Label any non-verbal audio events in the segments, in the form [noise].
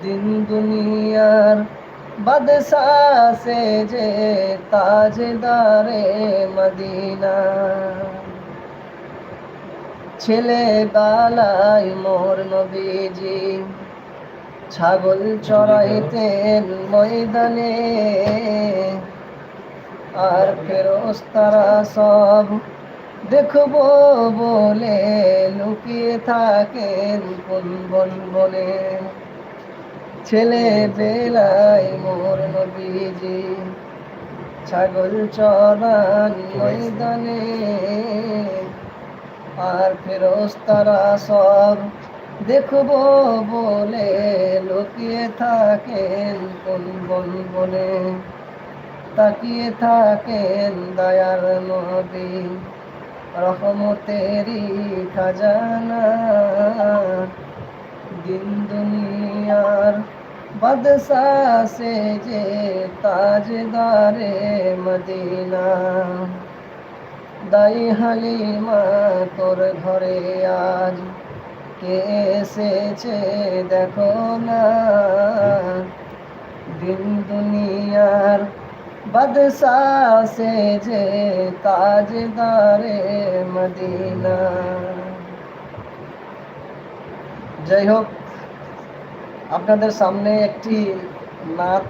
দিন দুনিয়ার বাদশা সে যে তাজদারে মদিনা। ছেলে বেলায় মোর নবীজি, ছাগল চড়াইতেন ময়দানে। আর ফেরস্তারা সব দেখব বলে লুকিয়ে থাকেন কোন বন বনে। ছেলে বেলায় মোর নবীজি, ছাগল চরান ময়দানে। আর ফেরস্তারা সব দেখব বলে লুকিয়ে থাকেন কোন বন বনে তাকিয়ে থাকেন দয়ার নদী রহমতেরি খাজানা। দিন দুনিয়ার সে যে তাজদারে মদিনা। দাই হালিমা, তোর ঘরে আজ কে এসেছে দেখো না। দিন দুনিয়ার বাদশা সে যে তাজদারে মদিনা। যাই হোক আপনাদের সামনে একটি নাচ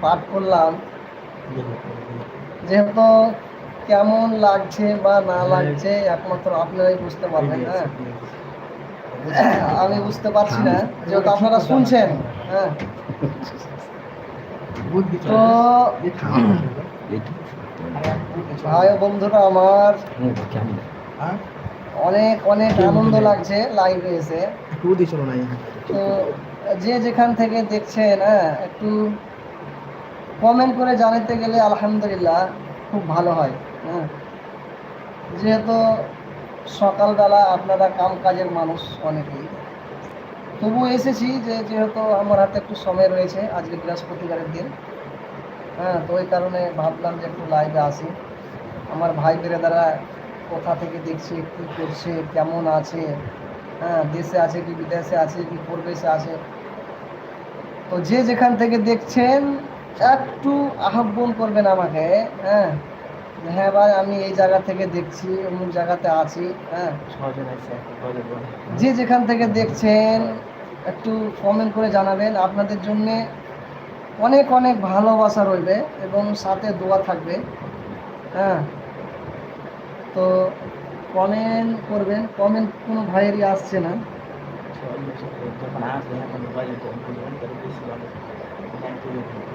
পাঠ করলাম। যেহেতু কেমন লাগছে বা না লাগছে একমাত্র আপনারাই বুঝতে পারবেন হ্যাঁ। আমি বুঝতে পারছি না যেহেতু আপনারা শুনছেন হ্যাঁ। তো ভাই ও বন্ধুরা আমার। অনেক অনেক আনন্দ লাগছে লাইভে এসে। তো যে যেখান থেকে দেখছেন হ্যাঁ একটু কমেন্ট করে জানাতে গেলে আলহামদুলিল্লাহ খুব ভালো হয় হ্যাঁ। যেহেতু সকালবেলা আপনারা কাম কাজের মানুষ অনেকেই। তবু এসেছি যে যেহেতু আমার হাতে একটু সময় রয়েছে আজকে বৃহস্পতিবারের দিন হ্যাঁ তো ওই কারণে ভাবলাম যে একটু লাইভে আসি। আমার ভাই বেরেদারা কোথা থেকে দেখছে কী করছে কেমন আছে হ্যাঁ দেশে আছে কি বিদেশে আছে কি পরিবেশে আছে? তো যে যেখান থেকে দেখছেন একটু আহ্বান করবেন আমাকে হ্যাঁ হ্যাঁ ভাই আমি এই জায়গা থেকে দেখছি অমুক জায়গাতে আছি হ্যাঁ। যে যেখান থেকে দেখছেন একটু কমেন্ট করে জানাবেন আপনাদের জন্যে অনেক অনেক ভালোবাসা রইবে এবং সাথে দোয়া থাকবে হ্যাঁ। তো কমেন্ট করবেন কমেন্ট কোনো ভাইয়েরই আসছে না।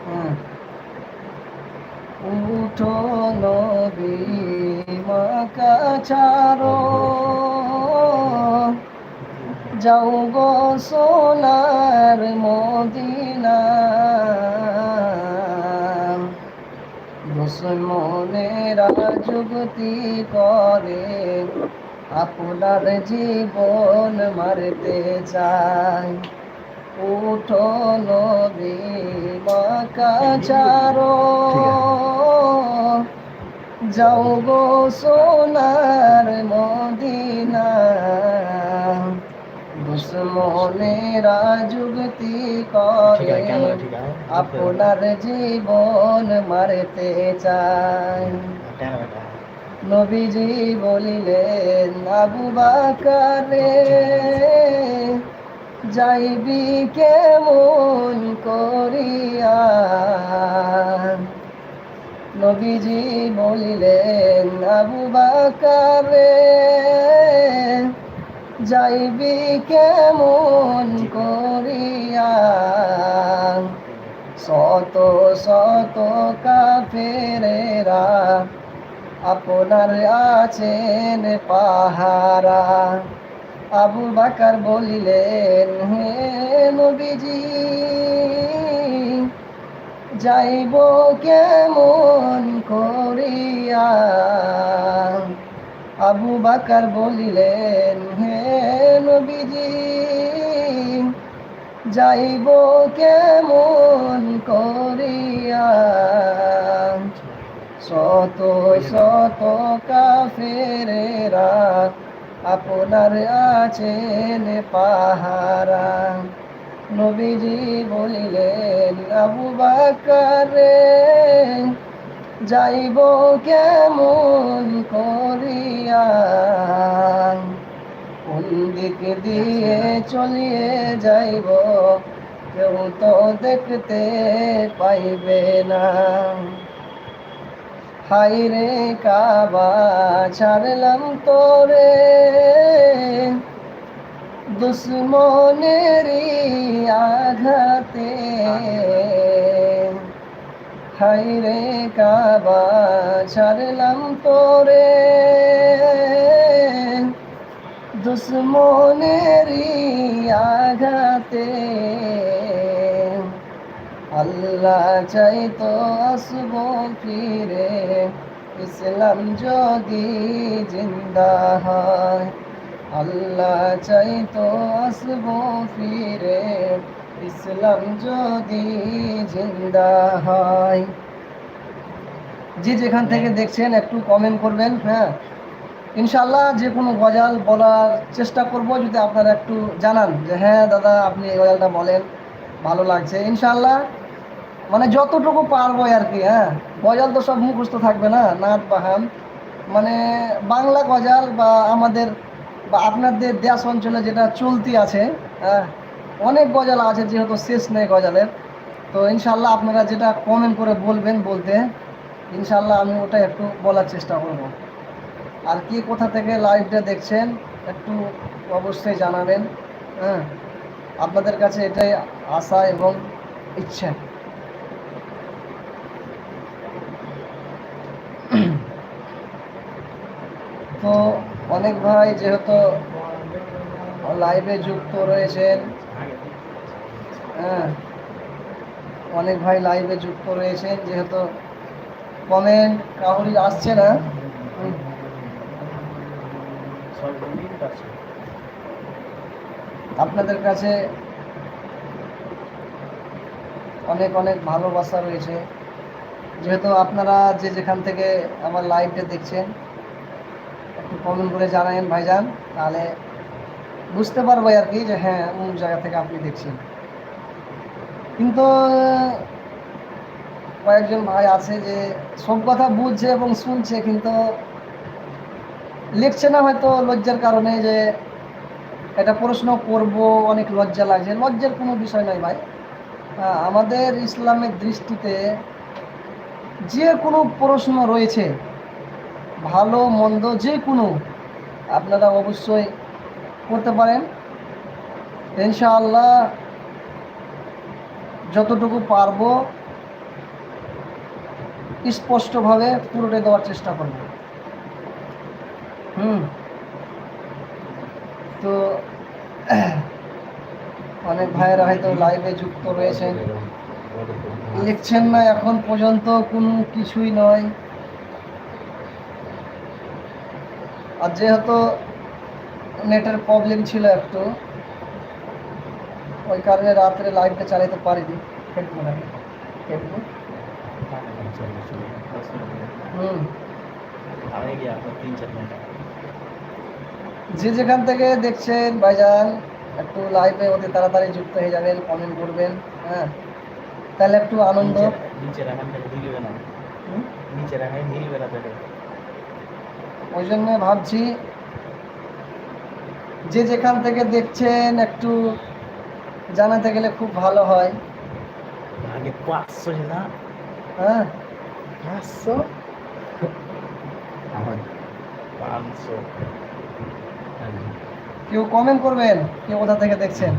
হ্যাঁ। উঠো নবী মাকাচারো যাও গো সোনার মদিনা। দুশ্মনেরা যুগতি করে আপনার জীবন মারতে চায়। উঠো নবী মাকাচারো যাও গো সোনার মদিনা দুশ্মনেরা যুগতি করে। আপনার জীবন মারতে চায়। নবীজি বলিলেন আবু বাকারে যাইবি কেমন করিয়া? নবীজি বলিলেন আবু বাকারে যাইবি কেমন করিয়া? শত শত কাফেরেরা আপনার আছেন পাহারা। আবু বাকার বলিলেন, হে নবীজি, যাইব কেমন করিয়া? আবু বাকার বলিলেন, হে নবীজি, যাইব কেমন করিয়া? শত শত কাফেরেরা আপনার আছেন পাহারা। নবীজি বলিলেন, আবু বাকারে যাইব কেমন করিয়া? দিক দিয়ে চলিয়ে যাইব। কেউ তো দেখতে পাইবে না। হাই রে কাবা, ছাড়লাম তোরে। দুশ্মনেরই আঘাতে। হাই রে কাবা, ছাড়লাম তোরে। দুশ্মনেরই আঘাতে। আল্লাহ চাই তো আসব ফিরে, ইসলাম যদি জিন্দা হয়। আল্লাহ চাই তো আসব ফিরে, ইসলাম যদি জিন্দা হয়। যে যেখান থেকে দেখছেন, একটু কমেন্ট করবেন হ্যাঁ? ইনশাল্লাহ যে কোনো গজাল বলার চেষ্টা করব যদি আপনারা একটু জানান যে হ্যাঁ দাদা, আপনি এই গজালটা বলেন, ভালো লাগছে। ইনশাল্লাহ মানে যতটুকু পারব আর কি হ্যাঁ। গজাল তো সব মুখস্থ থাকবে না নাচ বাহান। মানে বাংলা গজাল বা আমাদের বা আপনাদের দেশ অঞ্চলে যেটা চলতি আছে হ্যাঁ অনেক গজাল আছে যেহেতু শেষ নেই গজালের। তো ইনশাল্লাহ আপনারা যেটা কমেন্ট করে বলবেন বলতে ইনশাল্লাহ আমি ওটা একটু বলার চেষ্টা করব। আর কি কোথা থেকে লাইভটা দেখছেন, একটু অবশ্যই জানাবেন হ্যাঁ। আপনাদের কাছে এটাই আশা এবং ইচ্ছা। তো অনেক ভাই যেহেতু লাইভে যুক্ত রয়েছেন হ্যাঁ। অনেক ভাই লাইভে যুক্ত রয়েছেন, যেহেতু কমেন্ট কাউরি আসছে না আপনাদের কাছে অনেক অনেক ভালোবাসা রয়েছে। যেহেতু আপনারা যে যেখান থেকে আমার লাইভটা দেখছেন, একটু কমেন্ট করে জানাবেন ভাইজান, তাহলে বুঝতে পারব আর কি যে হ্যাঁ অমুক জায়গা থেকে আপনি দেখছেন। কিন্তু, কয়েকজন ভাই আছে যে সব কথা বুঝছে এবং শুনছে, কিন্তু লিখছে না হয়তো লজ্জার কারণে যে এটা প্রশ্ন করব, অনেক লজ্জা লাগছে। লজ্জার কোনো বিষয় নয় ভাই। আমাদের ইসলামের দৃষ্টিতে যে কোনো প্রশ্ন রয়েছে, ভালো, মন্দ যে কোনো, আপনারা অবশ্যই করতে পারেন। ইনশাআল্লাহ যতটুকু পারব, স্পষ্টভাবে পুরোটাই দেওয়ার চেষ্টা করব। হুম। তো অনেক ভাইয়েরা হয়তো লাইভে যুক্ত রয়েছেন লিখছেন না এখন পর্যন্ত কোনো কিছুই নয়। আর যেহেতু নেটের প্রবলেম ছিল একটু ওই কারণে রাত্রে লাইভটা চালাতে পারিনি। হেডফোন আমি। হেডফোন হুম। যে যেখান থেকে দেখছেন ভাইজান একটু লাইভে অতি তাড়াতাড়ি যুক্ত হয়ে যাবেন কমেন্ট করবেন হ্যাঁ? তাহলে একটু আনন্দ। নিচে রাখেন হিলবে না নিচে রাখেন হিলবে না ওই জন্য ভাবছি যে যেখান থেকে দেখছেন একটু জানাতে গেলে খুব ভালো হয়। আগে পাঁচশো না? হ্যাঁ? পাঁচশো? পাঁচশো। কেউ কমেন্ট করবেন কেউ কোথা থেকে দেখছেন?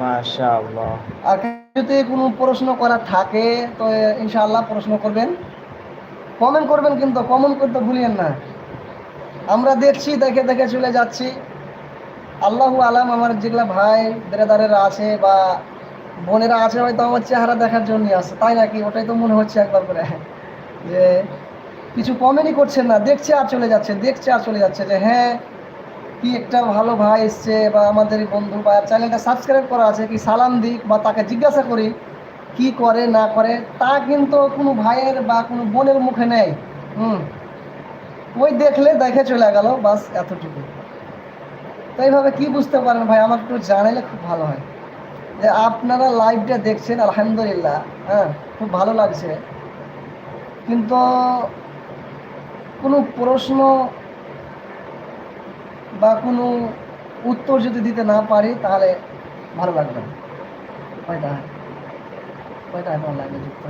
মাশাআল্লাহ। আর যদি কোনো প্রশ্ন করার থাকে তো ইনশাআল্লাহ প্রশ্ন করবেন। কমেন্ট করবেন কিন্তু কমেন্ট করতে ভুলিয়েন না। আমরা দেখছি দেখে দেখে চলে যাচ্ছি। আল্লাহু আলাম আমার যেগুলা ভাই বেড়াদারেরা আছে বা বোনেরা আছে হয়তো আমার চেহারা দেখার জন্য আসে তাই নাকি? ওটাই তো মনে হচ্ছে একবার করে। যে কিছু কমেন্টই করছেন না দেখছে আর চলে যাচ্ছে দেখছে আর চলে যাচ্ছে যে হ্যাঁ কি একটা ভালো ভাই এসছে বা আমাদের বন্ধু বা চ্যানেলটা সাবস্ক্রাইব করা আছে, কি সালাম দিক বা তাকে জিজ্ঞাসা করি কি করে, না করে, তা কিন্তু কোনো ভাইয়ের বা কোনো বোনের মুখে নেই। হুম। ওই দেখলে দেখে চলে গেল, বাস এতটুকু তো এইভাবে কি বুঝতে পারেন ভাই? আমাকে একটু জানাইলে খুব ভালো হয়। যে আপনারা লাইভটা দেখছেন, আলহামদুলিল্লাহ হ্যাঁ খুব ভালো লাগছে। কিন্তু কোনো প্রশ্ন বা কোনো উত্তর যদি দিতে না পারি তাহলে ভালো লাগবে না। কয়টা? কয়টা আপনার লাগবে যুক্ত?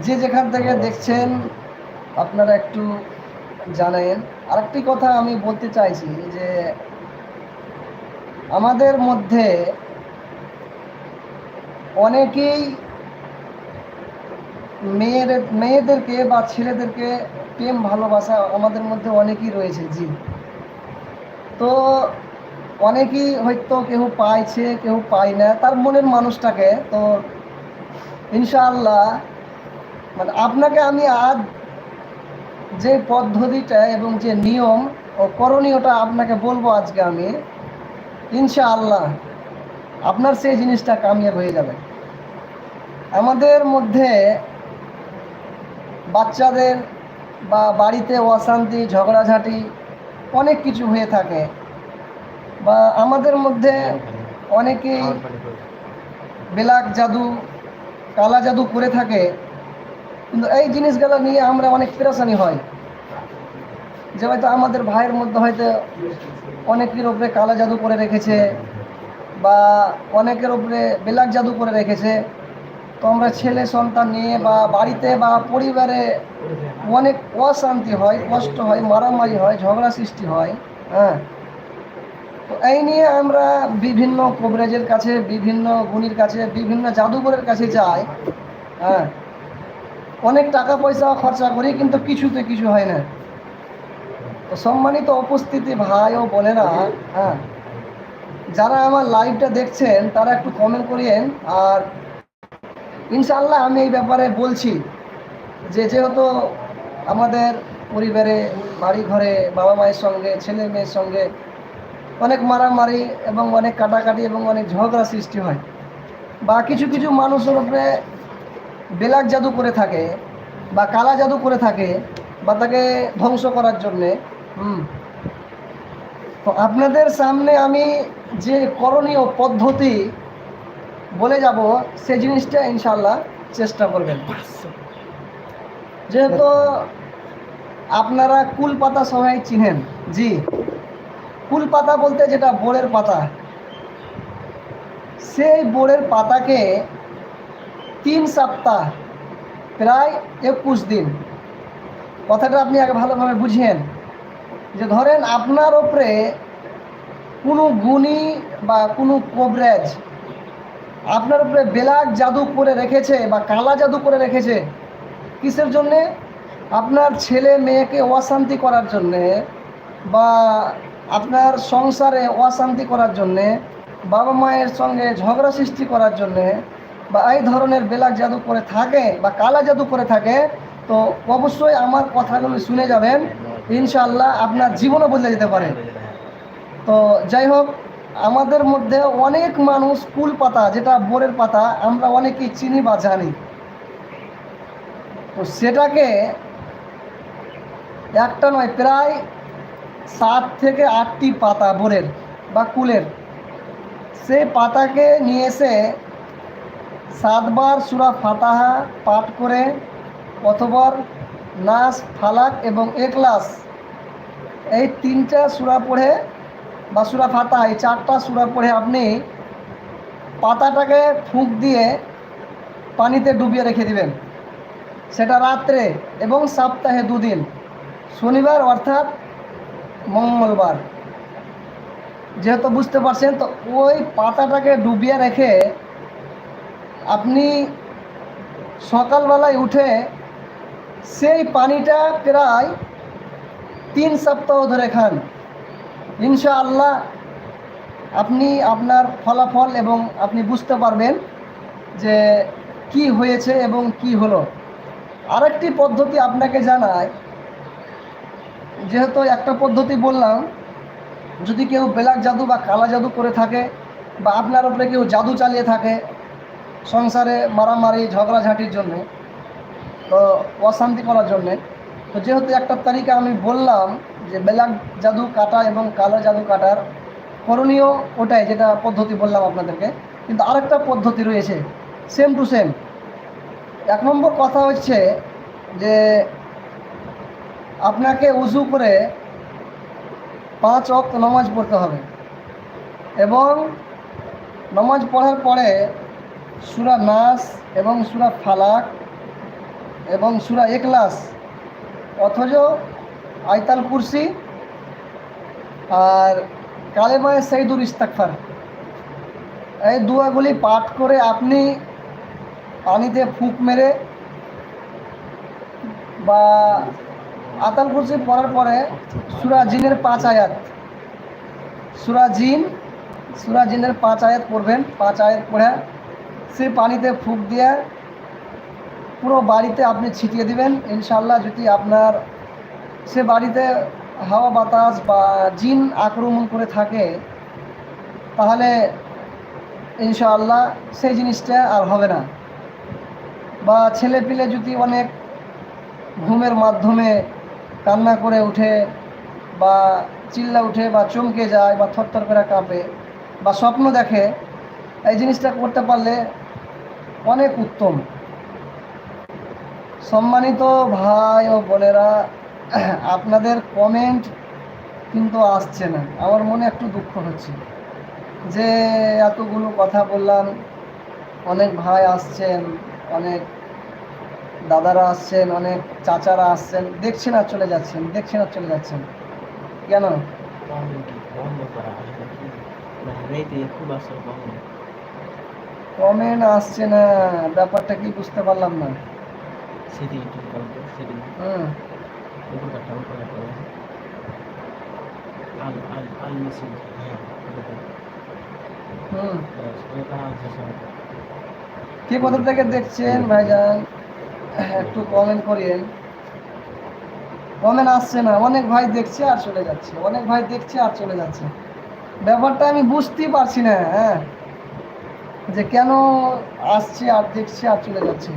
যে যেখান থেকে দেখছেন আপনারা একটু জানেন। আরেকটি কথা আমি বলতে চাইছি যে আমাদের মধ্যে অনেকেই মেয়ের মেয়েদেরকে বা ছেলেদেরকে প্রেম, ভালোবাসা আমাদের মধ্যে অনেকেই রয়েছে, জি। তো অনেকেই হয়তো কেউ পাইছে কেউ পায় না, তার মনের মানুষটাকে, তো ইনশাআল্লাহ মানে আপনাকে আমি আজ যে পদ্ধতিটা এবং যে নিয়ম ও করণীয়টা আপনাকে বলব আজকে আমি, ইনশাআল্লাহ আপনার সেই জিনিসটা কামিয়াব হয়ে যাবে। আমাদের মধ্যে বাচ্চাদের বা বাড়িতে অশান্তি, ঝগড়াঝাটি অনেক কিছু হয়ে থাকে। বা আমাদের মধ্যে অনেকেই বেলাক জাদু, কালা জাদু করে থাকে। কিন্তু এই জিনিসগুলো নিয়ে আমরা অনেক পেরেশানি হয়। যে হয়তো আমাদের ভাইয়ের মধ্যে হয়তো অনেকের ওপরে কালা জাদু করে রেখেছে বা অনেকের ওপরে বেলাক জাদু করে রেখেছে। তো আমরা ছেলে, সন্তান নিয়ে বা বাড়িতে বা পরিবারে অনেক অশান্তি হয়, কষ্ট হয়, মারামারি হয়, ঝগড়া সৃষ্টি হয় হ্যাঁ। তো এই নিয়ে আমরা বিভিন্ন কবরেজের কাছে, বিভিন্ন গুণীর কাছে, বিভিন্ন জাদুঘরের কাছে যাই হ্যাঁ। অনেক টাকা পয়সা খরচা করি, কিন্তু কিছুতে কিছু হয় না। তো সম্মানিত উপস্থিতি ভাই ও বোনেরা হ্যাঁ। যারা আমার লাইভটা দেখছেন, তারা একটু কমেন্ট করিয়েন, আর ইনশাআল্লাহ আমি এই ব্যাপারে বলছি যে যেহেতু আমাদের পরিবারে বাড়ি ঘরে বাবা মায়ের সঙ্গে, ছেলে মেয়ের সঙ্গে অনেক মারামারি এবং অনেক কাটাকাটি এবং অনেক ঝগড়া সৃষ্টি হয়, বা কিছু কিছু মানুষের উপরে বেলাক জাদু করে থাকে বা কালা জাদু করে থাকে বা তাকে ধ্বংস করার জন্যে, হুম। তো আপনাদের সামনে আমি যে করণীয় পদ্ধতি বলে যাব, সে জিনিসটা ইনশাল্লাহ চেষ্টা করবেন। যেহেতু আপনারা কুল পাতা সবাই চিনেন, জি। কুল পাতা বলতে যেটা বোড়ের পাতা, সেই বোড়ের পাতাকে তিন সপ্তাহ, প্রায় একুশ দিন। কথাটা আপনি আগে ভালোভাবে বুঝেন যে ধরেন আপনার ওপরে কোনো গুণী বা কোনো কবরেজ আপনার উপরে বেলাক জাদু করে রেখেছে বা কালা জাদু করে রেখেছে। কিসের জন্যে? আপনার ছেলে মেয়েকে অশান্তি করার জন্যে বা আপনার সংসারে অশান্তি করার জন্যে, বাবা মায়ের সঙ্গে ঝগড়া সৃষ্টি করার জন্যে বা এই ধরনের বেলাক জাদু করে থাকে বা কালা জাদু করে থাকে, তো অবশ্যই আমার কথাগুলো শুনে যাবেন। ইনশাআল্লাহ আপনার জীবনও বদলে যেতে পারে। তো যাই হোক আমাদের মধ্যে অনেক মানুষ কুল পাতা, যেটা বোরের পাতা, আমরা অনেকেই চিনি বা জানি। তো সেটাকে একটা নয়, প্রায় সাত থেকে আটটি পাতা বোরের বা কুলের। সেই পাতাকে নিয়ে এসে সাতবার সুরা ফাতাহা পাঠ করে অথবা নাস ফালাক এবং একলাস এই তিনটা সুরা পড়ে বা সুরা ফাতা, এই চারটা সুরা পড়ে আপনি পাতাটাকে ফুঁক দিয়ে পানিতে ডুবিয়ে রেখে দিবেন। সেটা রাত্রে এবং সপ্তাহে দুদিন, শনিবার অর্থাৎ মঙ্গলবার। যেহেতু বুঝতে পারছেন, তো ওই পাতাটাকে ডুবিয়ে রেখে আপনি সকালবেলায় উঠে সেই পানিটা প্রায় তিন সপ্তাহ ধরে খান। ইনশাআল্লাহ আপনি আপনার ফলাফল এবং আপনি বুঝতে পারবেন যে কি হয়েছে এবং কি হলো। আরেকটি পদ্ধতি আপনাকে জানায় যেহেতু একটা পদ্ধতি বললাম, যদি কেউ বেলাক জাদু বা কালা জাদু করে থাকে বা আপনার উপরে কেউ জাদু চালিয়ে থাকে সংসারে মারামারি, ঝগড়াঝাটির জন্যে, তো অশান্তি করার জন্যে, তো যেহেতু একটা তারিখে আমি বললাম যে ব্ল্যাক জাদু কাটা এবং কালো জাদু কাটার করণীয় ওটাই, যেটা পদ্ধতি বললাম আপনাদেরকে। কিন্তু আরেকটা পদ্ধতি রয়েছে সেম টু সেম এক নম্বর কথা হচ্ছে যে আপনাকে উজু করে পাঁচ অক্ত নামাজ পড়তে হবে। এবং নামাজ পড়ার পরে সুরা নাস এবং সুরা ফালাক এবং সুরা একলাস অথচ আইতাল কুরসি আর কালেমায় সৈদুর ইস্তাকফার। এই দুয়াগুলি পাঠ করে আপনি পানিতে ফুঁক মেরে বা আতাল কুরসি পড়ার পরে সুরা জিনের পাঁচ আয়াত। সুরা জিন, সুরা জিনের পাঁচ আয়াত পড়বেন, পাঁচ আয়াত পড়ে সে পানিতে ফুঁক দিয়ে পুরো বাড়িতে আপনি ছিটিয়ে দিবেন। ইনশাল্লাহ যদি আপনার সে বাড়িতে হাওয়া বাতাস বা জিন আক্রমণ করে থাকে, তাহলে ইনশাআল্লাহ সেই জিনিসটা আর হবে না। বা ছেলে পিলে যদি অনেক ঘুমের মাধ্যমে কান্না করে উঠে বা চিল্লা উঠে বা চমকে যায় বা থরথর করে কাঁপে বা স্বপ্ন দেখে, এই জিনিসটা করতে পারলে অনেক উত্তম। সম্মানিত ভাই ও বোনেরা [coughs] আপনাদের কমেন্ট কিন্তু আসছে না। আমার মনে একটু দুঃখ হচ্ছে যে এতগুলো কথা বললাম অনেক ভাই আসছেন অনেক দাদারা আসছেন অনেক চাচারা আসছেন দেখছেন আর চলে যাচ্ছেন দেখছেন আর চলে যাচ্ছেন। কেন? কমেন্ট মানে আসছে না ব্যাপারটা কি বুঝতে পারলাম না। হুম। কাটা আল আল আল মিছিল হ্যাঁ হুম ওটা আছে সব কে কোথা থেকে দেখছেন, ভাইজান? একটু কমেন্ট করেন কমেন্ট আসছে না, অনেক ভাই দেখছে আর চলে যাচ্ছে। অনেক ভাই দেখছে আর চলে যাচ্ছে। ব্যাপারটা আমি বুঝতেই পারছি না হ্যাঁ? যে কেন আসছে আর দেখছে আর চলে যাচ্ছে।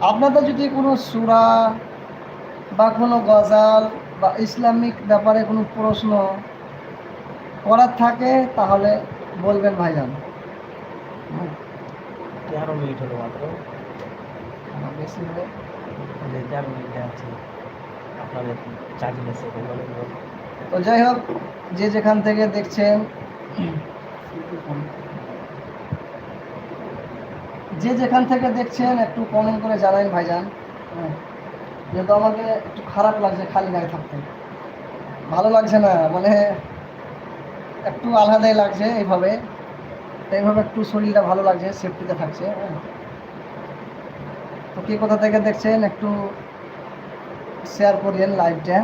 আপনাদের যদি কোনো সুরা বা কোনো গজাল বা ইসলামিক ব্যাপারে কোনো প্রশ্ন করার থাকে তাহলে বলবেন ভাইজান। তেরো মিনিট হলো মাত্র। বেশি হলে। তেরো মিনিট আছে। আপনাদের চার্জ তো যাই হোক যে যেখান থেকে দেখছেন যে যেখান থেকে দেখছেন একটু কমেন্ট করে জানান ভাইজান। হ্যাঁ। যেহেতু আমাকে একটু খারাপ লাগছে খালি গায়ে থাকতে। ভালো লাগছে না মানে একটু আলাদাই লাগছে এইভাবে। এইভাবে একটু শরীরটা ভালো লাগছে সেফটিতে থাকছে হ্যাঁ। তো কে কোথা থেকে দেখছেন একটু শেয়ার করিয়েন লাইভটা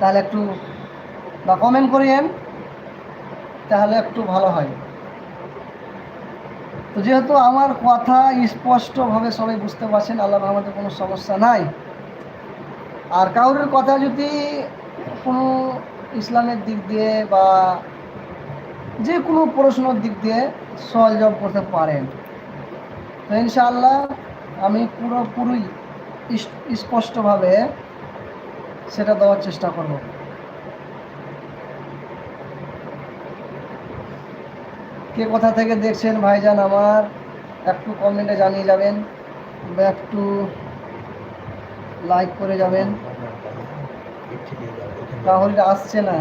তাহলে একটু বা কমেন্ট করিয়েন, তাহলে একটু ভালো হয়। তো যেহেতু আমার কথা স্পষ্টভাবে সবাই বুঝতে পারছেন, আল্লাহ আমাদের কোনো সমস্যা নাই। আর কাউরের কথা যদি কোনো ইসলামের দিক দিয়ে বা যে কোনো প্রশ্নের দিক দিয়ে সহযোগ করতে পারেন। তো ইনশাআল্লাহ আমি পুরোপুরি স্পষ্টভাবে সেটা দেওয়ার চেষ্টা করব। কে কোথা থেকে দেখছেন ভাইজান আমার? একটু কমেন্টে জানিয়ে যাবেন। বা একটু লাইক করে যাবেন। তাহলে আসছে না।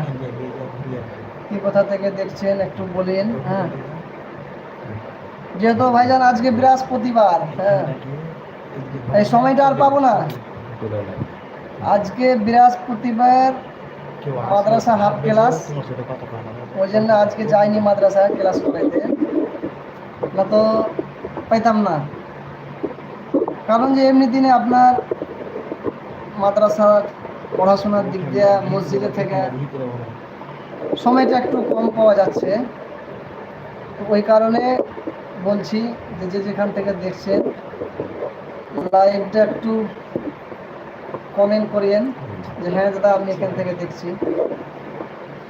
কে কোথা থেকে দেখছেন একটু বলেন হ্যাঁ। যেহেতু ভাইজান আজকে বৃহস্পতিবার হ্যাঁ। এই সময়টা আর পাবো না। আজকে বৃহস্পতিবার মাদ্রাসা হাফ ক্লাস। ওই জন্য আজকে যাইনি মাদ্রাসায় ক্লাস করাইতে। না তো পাইতাম না। কারণ যে এমনি দিনে আপনার মাদ্রাসা, পড়াশোনার দিক দিয়ে মসজিদে থেকে সময়টা একটু কম পাওয়া যাচ্ছে। ওই কারণে বলছি যে যে যেখান থেকে দেখছেন, লাইভটা একটু কমেন্ট করিয়েন, যে হ্যাঁ দাদা, আমি এখান থেকে দেখছি।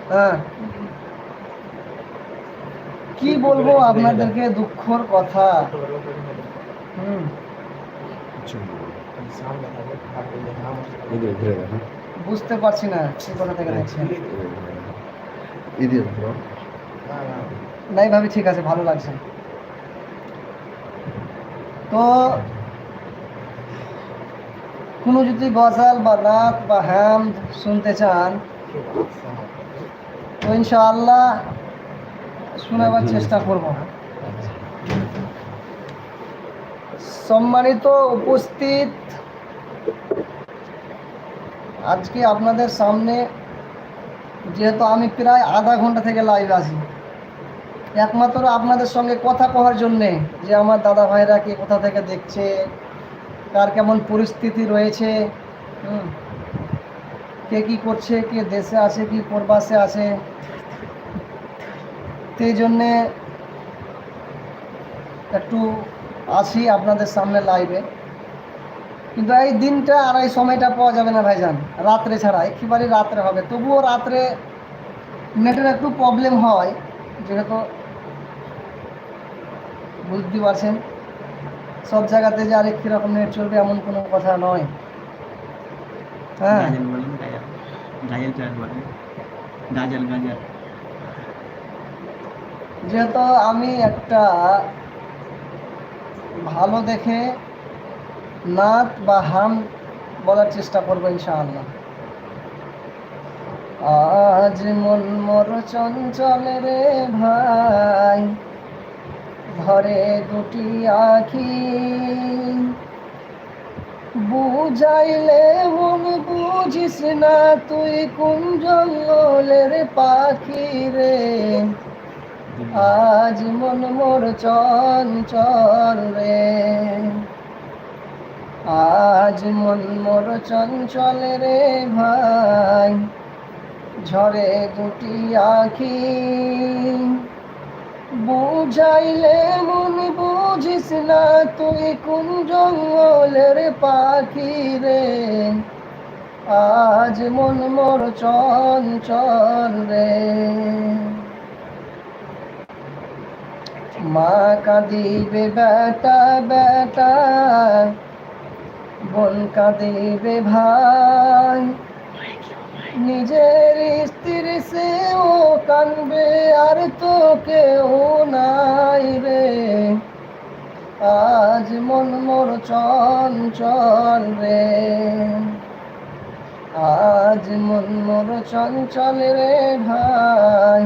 হ্যাঁ। কি বলব আপনাদেরকে? দুঃখর কথা। হুম। বুঝতে পারছি না কি কথা থেকে দেখছেন না ঠিক আছে ভালো লাগছে। তো কোনো যদি গজাল বা নাচ বা হ্যাম শুনতে চান তো ইনশাআল্লাহ শোনাবার চেষ্টা করব। সম্মানিত উপস্থিত আজকে আপনাদের সামনে যেহেতু আমি প্রায় আধা ঘণ্টা থেকে লাইভ আছি, একমাত্র আপনাদের সঙ্গে কথা কওয়ার জন্যে যে আমার দাদা ভাইরা কে কোথা থেকে দেখছে, কার কেমন পরিস্থিতি রয়েছে কে কি করছে, কে দেশে আছে, কি প্রবাসে আছে, সেই জন্যে একটু আসি আপনাদের সামনে লাইভে কিন্তু এই দিনটা আর এই সময়টা পাওয়া যাবে না ভাইজান রাত্রে ছাড়া একেবারে রাত্রে হবে। তবুও রাত্রে নেটের একটু প্রবলেম হয় যেহেতু বুঝতে পারছেন সব জায়গাতে যে আরেক রকম নেট চলবে এমন কোনো কথা নয়। হ্যাঁ? যেহেতু আমি একটা ভালো দেখে নাত বা হাম বলার চেষ্টা করব ইনশাআল্লাহ। আজ মন মোর চঞ্চল রে ভাই, ঘরে দুটি আখি। বুঝাইলে মন বুঝিস না তুই কোন জঙ্গলের পাখি রে। আজ মন মোর চঞ্চল রে। আজ মন মোর চঞ্চল রে ভাই, ঝরে দুটি আখি। বুঝাইলে মন, বুঝিস না তুই কোন জঙ্গলের পাখি রে। আজ মন মোর চঞ্চল রে। মা কাঁদিবে, বেটা বেটা। বোন কাঁদিবে ভাই। নিজের স্ত্রীর সে ও কানবে, আর তো কেউ নাই রে। আজ মন মোর চঞ্চল রে। আজ মন মোর চঞ্চল রে ভাই।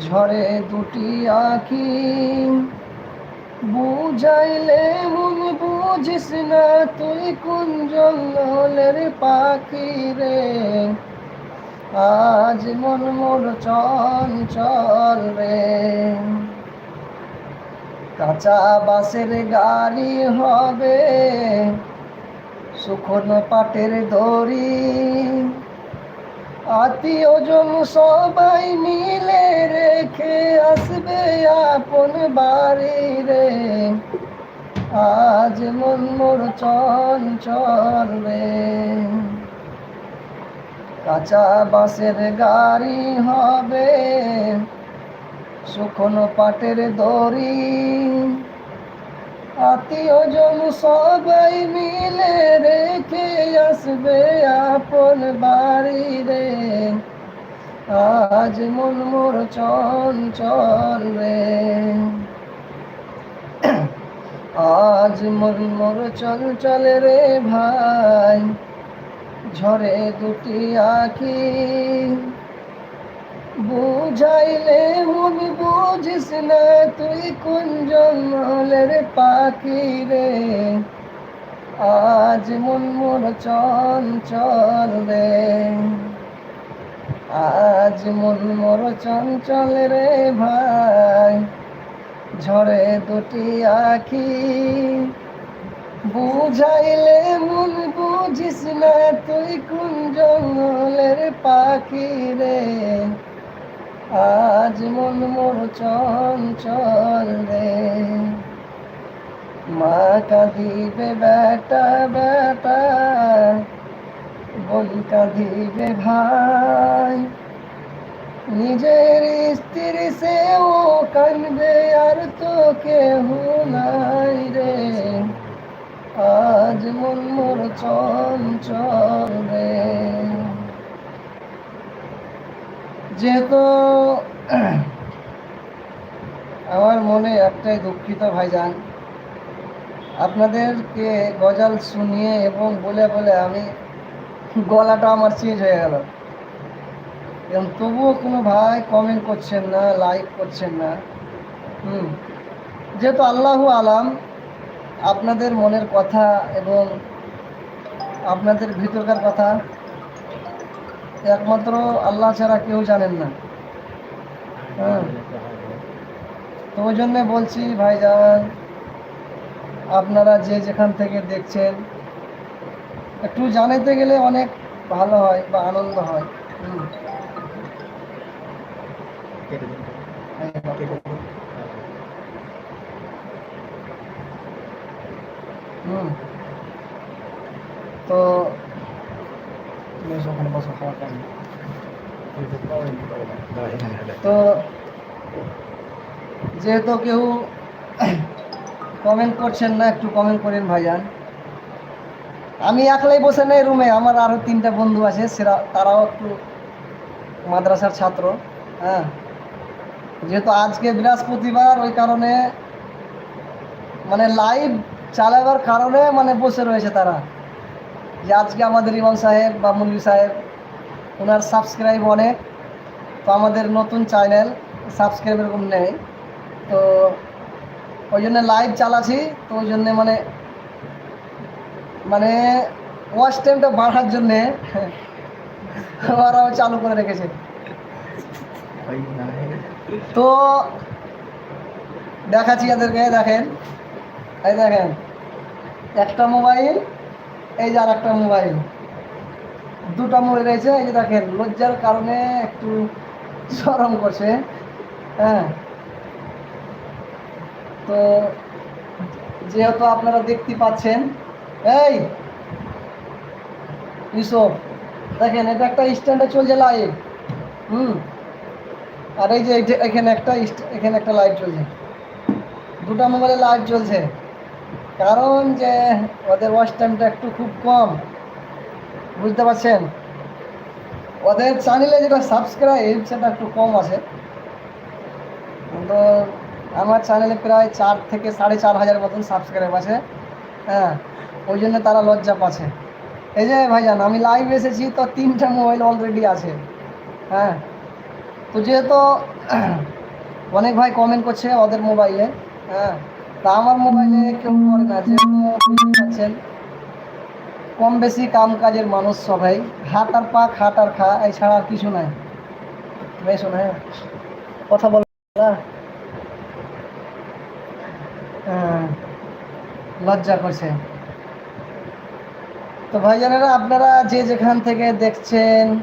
ঝরে দুটি আখি বুঝাইলে মন বুঝিস না, তুই কোন জঙ্গলের পাখি রে? আজ মন মোর চঞ্চল রে। কাঁচা বাসের গাড়ি হবে শুকনো পাটের দড়ি। আত্মীয় জন সবাই মিলে রেখে আসবে আপন বাড়ি রে। আজ মন মোর চঞ্চল রে। কাঁচা বাঁশের গাড়ি হবে, শুকনো পাটের দড়ি। আত্মীয় জন সবাই মিলে রেখে আসবে আপন বাড়ি রে। আজ মন মোর চঞ্চল রে। আজ মন মোর চঞ্চল রে ভাই, ঝরে দুটি আখি। বুঝাইলে মন বুঝিস না, তুই কোন জঙ্গলের পাখি রে? আজ মন মোর চঞ্চল রে। আজ মন মোর চঞ্চল রে ভাই, ঝরে দুটি আখি। বুঝাইলে মন বুঝিস না, তুই কোন জঙ্গলের পাখি রে? আজ মন মোর চঞ্চল রে। মা কাঁদিবে বেটা বেটা বোন কাঁদিবে ভাই। নিজের স্ত্রী সে ও কানবে, আর তো কেহ নাই রে। আজ মন মোর চঞ্চল রে। যেহেতু আমার মনে একটাই দুঃখিত ভাইজান। আপনাদেরকে গজাল শুনিয়ে এবং বলে বলে আমি গলাটা আমার চেঞ্জ হয়ে গেল। এবং তবুও কোনো ভাই কমেন্ট করছেন না লাইক করছেন না। হুম, যেহেতু আল্লাহু আলাম আপনাদের মনের কথা এবং আপনাদের ভিতরকার কথা একমাত্র আল্লাহ ছাড়া কেউ জানেন না। হ্যাঁ। তো ওই জন্যে বলছি, ভাইজান, আপনারা যে যেখান থেকে দেখছেন, একটু জানাতে গেলে অনেক ভালো হয় বা আনন্দ হয়। হুম। তো বেশ ওখানে বসো খাওয়া টাইম তো যেহেতু কেউ কমেন্ট করছেন না একটু কমেন্ট করেন ভাইজান। আমি একলাই বসে নেই রুমে আমার আরও তিনটা বন্ধু আছে সেরা তারাও একটু মাদ্রাসার ছাত্র হ্যাঁ। যেহেতু আজকে বৃহস্পতিবার ওই কারণে মানে লাইভ চালাবার কারণে মানে বসে রয়েছে তারা। যে আজকে আমাদের ইমাম সাহেব বা মুন্নি সাহেব, ওনার সাবস্ক্রাইব অনেক, তো আমাদের নতুন চ্যানেল সাবস্ক্রাইব এরকম নেই। তো ওই জন্য লাইভ চালাচ্ছি, তো ওই জন্যে মানে মানে ওয়াচ টাইমটা বাড়ার জন্যে ওরাও চালু করে রেখেছে। তো দেখাচ্ছি এদেরকে দেখেন, এই দেখেন, একটা মোবাইল এই যে আর একটা মোবাইল। দুটো মোবাইল রয়েছে, এই যে দেখেন, লজ্জার কারণে একটু সরম করছে হ্যাঁ। তো যেহেতু আপনারা দেখতে পাচ্ছেন, এই ইউসুফ, দেখেন, এটা একটা স্ট্যান্ডে চলছে লাইট হুম। আর এই যে এখানে একটা এখানে একটা লাইট চলছে। দুটো মোবাইলে লাইট চলছে। কারণ যে ওদের ওয়াচ টাইমটা একটু খুব কম। বুঝতে পারছেন? ওদের চ্যানেলে যেটা সাবস্ক্রাইব সেটা একটু কম আছে। কিন্তু আমার চ্যানেলে প্রায় চার থেকে সাড়ে চার হাজার মতন সাবস্ক্রাইব আছে। হ্যাঁ ওই জন্য তারা লজ্জা পাচ্ছে। এই যে ভাইজান, আমি লাইভ এসেছি তো তিনটা মোবাইল অলরেডি আছে। হ্যাঁ তো যেহেতু [clears throat] অনেক ভাই কমেন্ট করছে ওদের মোবাইলে হ্যাঁ তা আমার মোবাইলে কেউ করে না পারছেন কম বেশি কাম কাজের মানুষ সবাই। হাত আর পাক হাত আর খা এছাড়া আর কিছু নাই। বেশ হ্যাঁ? কথা বল? হ্যাঁ, লজ্জা করছে। তো ভাইজানেরা আপনারা যে যেখান থেকে দেখছেন